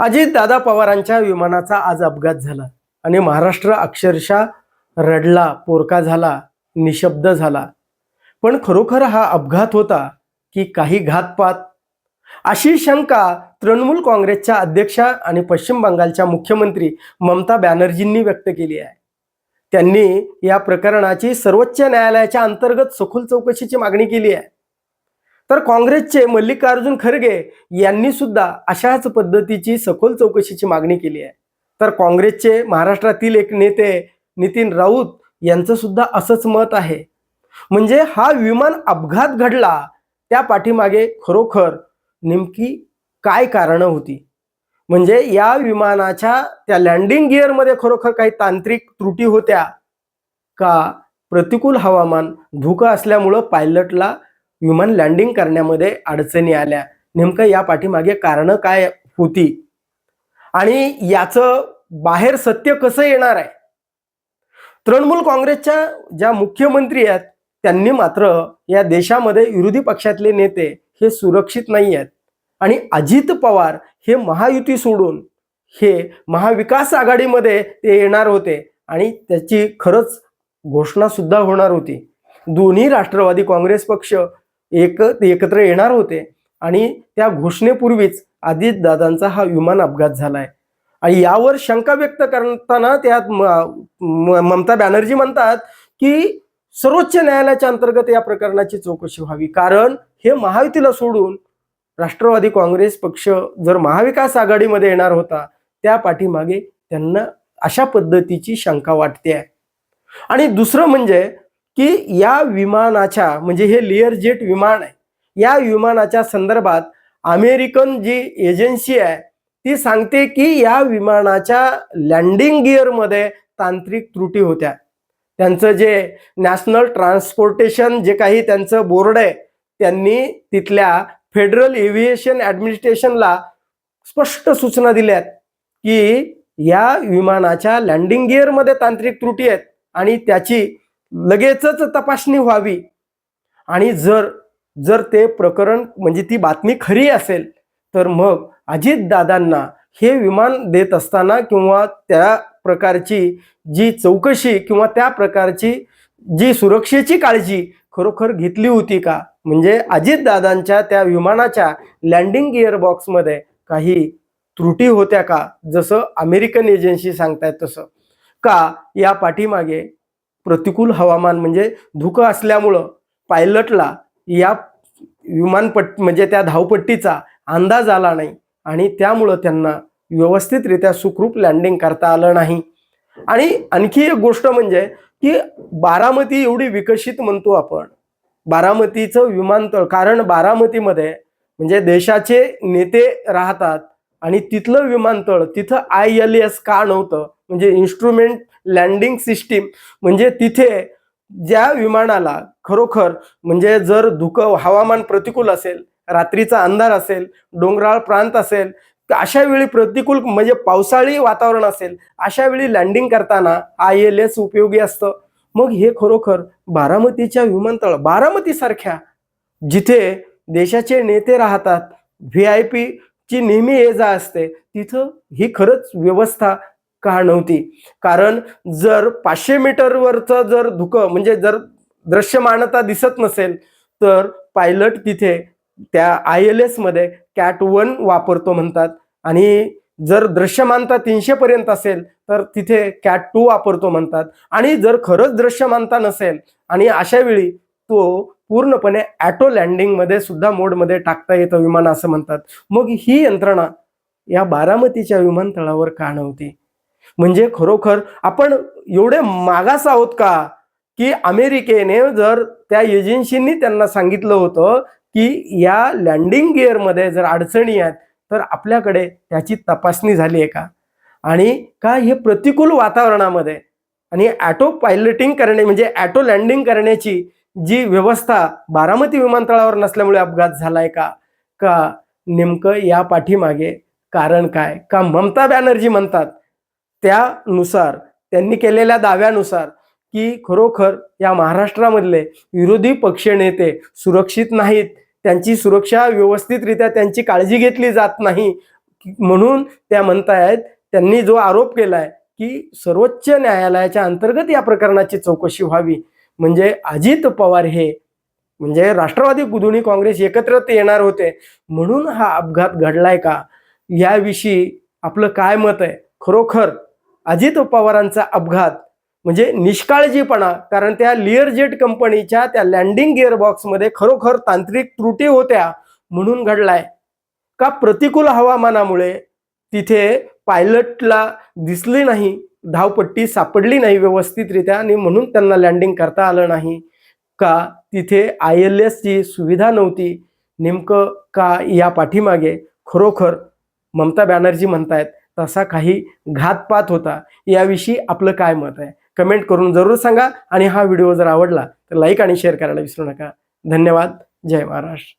अजितदादा पवारांच्या विमानाचा आज अपघात झाला आणि महाराष्ट्र अक्षरशः रडला पोरका झाला निशब्द झाला. पण खरोखर हा अपघात होता की काही घातपात? अशी शंका तृणमूल काँग्रेसच्या अध्यक्षा आणि पश्चिम बंगालच्या मुख्यमंत्री ममता बॅनर्जींनी व्यक्त केली आहे. त्यांनी या प्रकरणाची सर्वोच्च न्यायालयाच्या अंतर्गत सखोल चौकशीची मागणी केली आहे. तर काँग्रेसचे मल्लिकार्जुन खरगे यांनी सुद्धा अशाच पद्धतीची सखोल चौकशीची मागणी केली आहे. तर काँग्रेसचे महाराष्ट्रातील एक नेते नितीन राऊत यांचं सुद्धा असंच मत आहे. म्हणजे हा विमान अपघात घडला त्या पाठीमागे खरोखर नेमकी काय कारणं होती? म्हणजे या विमानाच्या त्या लँडिंग गिअरमध्ये खरोखर काही तांत्रिक त्रुटी होत्या का? प्रतिकूल हवामान धोका असल्यामुळं पायलटला विमान लँडिंग करण्यामध्ये अडचणी आल्या. नेमकं या पाठीमागे कारणं काय होती? आणि याचं बाहेर सत्य कसं येणार आहे? तृणमूल काँग्रेसच्या ज्या मुख्यमंत्री आहेत त्यांनी मात्र या देशामध्ये विरोधी पक्षातले नेते हे सुरक्षित नाही आहेत. आणि अजित पवार हे महायुती सोडून हे महाविकास आघाडीमध्ये ते येणार होते आणि त्याची खरंच घोषणा सुद्धा होणार होती. दोन्ही राष्ट्रवादी काँग्रेस पक्ष एक एकत्र येणार होते. आणि त्या घोषणेपूर्वीच अजितदादांचा हा विमान अपघात झालाय. आणि यावर शंका व्यक्त करताना त्यात ममता बॅनर्जी म्हणतात की सर्वोच्च न्यायालयाच्या अंतर्गत या प्रकरणाची चौकशी व्हावी. कारण हे महायुतीला सोडून राष्ट्रवादी काँग्रेस पक्ष जर महाविकास आघाडीमध्ये येणार होता त्या पाठीमागे त्यांना अशा पद्धतीची शंका वाटते आहे. आणि दुसरं म्हणजे की या विमानाच्या म्हणजे हे लेअर जेट विमान आहे या विमानाच्या संदर्भात अमेरिकन जी एजन्सी आहे ती सांगते की या विमानाच्या लँडिंग गिअरमध्ये तांत्रिक त्रुटी होत्या. त्यांचं जे नॅशनल ट्रान्सपोर्टेशन जे काही त्यांचं बोर्ड आहे त्यांनी तिथल्या फेडरल एव्हिएशन ॲडमिनिस्ट्रेशनला स्पष्ट सूचना दिल्यात की या विमानाच्या लँडिंग गिअरमध्ये तांत्रिक त्रुटी आहेत आणि त्याची लगेचच तपासणी व्हावी. आणि जर जर ते प्रकरण म्हणजे ती बातमी खरी असेल तर मग अजितदादांना हे विमान देत असताना किंवा त्या प्रकारची जी चौकशी किंवा त्या प्रकारची जी सुरक्षेची काळजी खरोखर घेतली होती का? म्हणजे अजितदादांच्या त्या विमानाच्या लँडिंग गिअर बॉक्समध्ये काही त्रुटी होत्या का? जसं अमेरिकन एजन्सी सांगतायत तसं. का या पाठीमागे प्रतिकूल हवामान म्हणजे धुकं असल्यामुळं पायलटला या विमानपट्ट म्हणजे त्या धावपट्टीचा अंदाज आला नाही आणि त्यामुळं त्यांना व्यवस्थितरित्या सुखरूप लँडिंग करता आलं नाही. आणि आणखी एक गोष्ट म्हणजे की बारामती एवढी विकसित म्हणतो आपण. बारामतीचं विमानतळ कारण बारामतीमध्ये म्हणजे देशाचे नेते राहतात आणि तिथलं विमानतळ तिथं आय एल एस का नव्हतं म्हणजे इन्स्ट्रुमेंट लँडिंग सिस्टीम म्हणजे तिथे ज्या विमानाला खरोखर म्हणजे जर धुकं हवामान प्रतिकूल असेल रात्रीचा अंधार असेल डोंगराळ प्रांत असेल अशा वेळी प्रतिकूल म्हणजे पावसाळी वातावरण असेल अशा वेळी लँडिंग करताना आय एल एस उपयोगी असतं. मग हे खरोखर बारामतीच्या विमानतळ बारामती सारख्या जिथे देशाचे नेते राहतात व्ही आय पी ची नेहमी ये जा असते तिथं ही खरंच व्यवस्था का नव्हती. कारण जर पाचशे मीटरवरचं जर धुकं म्हणजे जर दृश्यमानता दिसत नसेल तर पायलट तिथे त्या आय एल एसमध्ये कॅट वन वापरतो म्हणतात. आणि जर दृश्यमानता तीनशे पर्यंत असेल तर तिथे कॅट टू वापरतो म्हणतात. आणि जर खरंच दृश्यमानता नसेल आणि अशा वेळी तो पूर्णपणे ॲटो लँडिंगमध्ये सुद्धा मोडमध्ये टाकता येतं विमान असं म्हणतात. मग ही यंत्रणा या बारामतीच्या विमानतळावर का नव्हती? म्हणजे खरोखर आपण एवढे मागास आहोत का? की अमेरिकेने जर त्या एजन्सींनी त्यांना सांगितलं होतं की या लँडिंग गिअरमध्ये जर अडचणी आहेत तर आपल्याकडे त्याची तपासणी झाली आहे का? आणि का हे प्रतिकूल वातावरणामध्ये आणि ॲटो पायलटिंग करणे म्हणजे ॲटो लँडिंग करण्याची जी व्यवस्था बारामती विमानतळावर नसल्यामुळे अपघात झालाय का? का नेमकं या पाठीमागे कारण काय? का ममता बॅनर्जी म्हणतात त्यानुसार त्यांनी केलेल्या दाव्यानुसार की खरोखर या महाराष्ट्रामधले विरोधी पक्षनेते सुरक्षित नाहीत त्यांची सुरक्षा व्यवस्थितरित्या त्यांची काळजी घेतली जात नाही म्हणून त्या म्हणतायत त्यांनी जो आरोप केलाय की सर्वोच्च न्यायालयाच्या अंतर्गत या प्रकरणाची चौकशी व्हावी. म्हणजे अजित पवार हे म्हणजे राष्ट्रवादी दोन्ही काँग्रेस एकत्र येणार होते म्हणून हा अपघात घडलाय का? याविषयी आपलं काय मत आहे? खरोखर अजित पवारांचा अपघात म्हणजे निष्काळजीपणा कारण त्या लिअरजेट कंपनीच्या त्या लँडिंग गिअरबॉक्समध्ये खरोखर तांत्रिक त्रुटी होत्या म्हणून घडलाय. का प्रतिकूल हवामानामुळे तिथे पायलटला दिसली नाही धावपट्टी सापडली नाही व्यवस्थितरित्या आणि म्हणून त्यांना लँडिंग करता आलं नाही? का तिथे आय एल एसची सुविधा नव्हती? नेमकं का या पाठीमागे खरोखर ममता बॅनर्जी म्हणतायत तसा काही घातपात होता. याविषयी आपलं काय मत आहे? कमेंट करून जरूर सांगा आणि हा व्हिडिओ जर आवडला तर लाईक आणि शेअर करायला विसरू नका. धन्यवाद. जय महाराष्ट्र.